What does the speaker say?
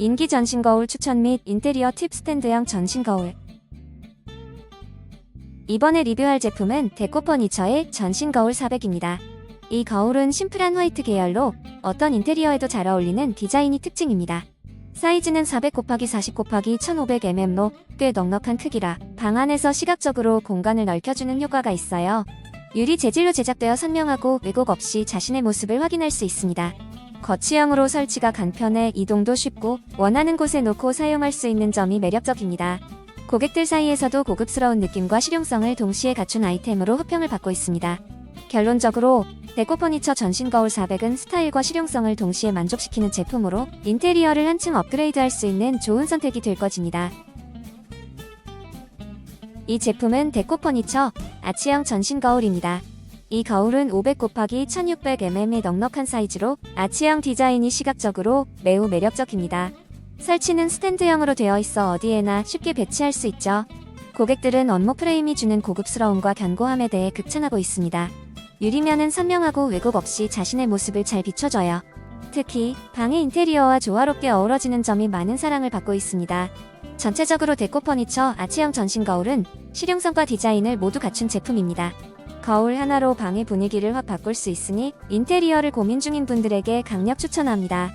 인기 전신 거울 추천 및 인테리어 팁 스탠드형 전신 거울. 이번에 리뷰할 제품은 데코 퍼니처의 전신 거울 400입니다. 이 거울은 심플한 화이트 계열로 어떤 인테리어에도 잘 어울리는 디자인이 특징입니다. 사이즈는 400 곱하기 40 곱하기 1500mm로 꽤 넉넉한 크기라 방 안에서 시각적으로 공간을 넓혀주는 효과가 있어요. 유리 재질로 제작되어 선명하고 왜곡 없이 자신의 모습을 확인할 수 있습니다. 거치형으로 설치가 간편해 이동도 쉽고 원하는 곳에 놓고 사용할 수 있는 점이 매력적입니다. 고객들 사이에서도 고급스러운 느낌과 실용성을 동시에 갖춘 아이템으로 호평을 받고 있습니다. 결론적으로 데코 퍼니처 전신 거울 400은 스타일과 실용성을 동시에 만족시키는 제품으로 인테리어를 한층 업그레이드할 수 있는 좋은 선택이 될 것입니다. 이 제품은 데코 퍼니처 아치형 전신 거울입니다. 이 거울은 500 곱하기 1600mm의 넉넉한 사이즈로 아치형 디자인이 시각적으로 매우 매력적입니다. 설치는 스탠드형으로 되어 있어 어디에나 쉽게 배치할 수 있죠. 고객들은 원목 프레임이 주는 고급스러움과 견고함에 대해 극찬하고 있습니다. 유리면은 선명하고 왜곡 없이 자신의 모습을 잘 비춰줘요. 특히 방의 인테리어와 조화롭게 어우러지는 점이 많은 사랑을 받고 있습니다. 전체적으로 데코 퍼니처 아치형 전신 거울은 실용성과 디자인을 모두 갖춘 제품입니다. 거울 하나로 방의 분위기를 확 바꿀 수 있으니 인테리어를 고민 중인 분들에게 강력 추천합니다.